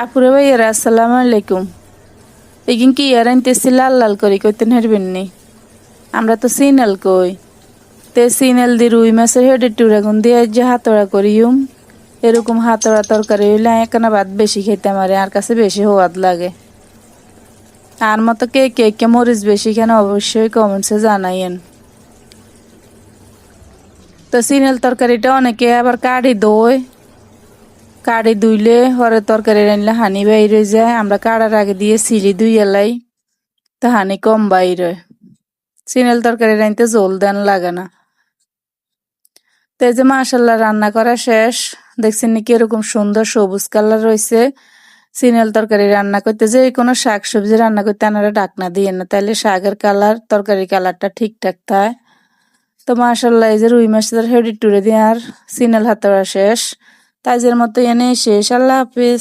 আপুরে ভাইয়ারা আসসালামু আলাইকুম। এগিন কি ইয়ার আনতেছি লাল লাল করি কইতেন হেরবেন নি আমরা তো সিনাল কই। তে সিনাল দি রুই মাছের হেডে টুরাগুন দিয়ে যে হাতড়া করিউম এরকম হাতড়া তরকারি হইলে একখানা ভাত বেশি খেতে মারে আর কাছে বেশি হওয়াদ লাগে। আর মতো কে কে কে মরিচ বেশি কেন অবশ্যই কমেন্টসে জানাইয়েন। তো সিনাল তরকারিটা অনেকে আবার কাঢ়ি দোয়। কাড়ি ধুইলে হরে তরকারি রানলে হানি বাইরে যায়। আমরা কাড়ার আগে দিয়ে সিলি ধুই এলাই, তো হানি কম বাইরে। সিনেল তরকারি রানতে জল দেন লাগে না। তো এই যে মাসাল্লাহ রান্না করা শেষ, দেখছেন নাকি এরকম সুন্দর সবুজ কালার রয়েছে। সিনেল তরকারি রান্না করতে যে কোনো শাক সবজি রান্না করতে আনারা ডাকনা দিয়ে না তাহলে শাকের কালার তরকারি কালারটা ঠিকঠাক থাকে তো মাসাল্লাহ এই যে রুই মাছের হেডি টুরে দিয়ে আর সিনেল হাতরা শেষ। তাইজের মতো এনে শেষ আল্লাহ হাফিজ।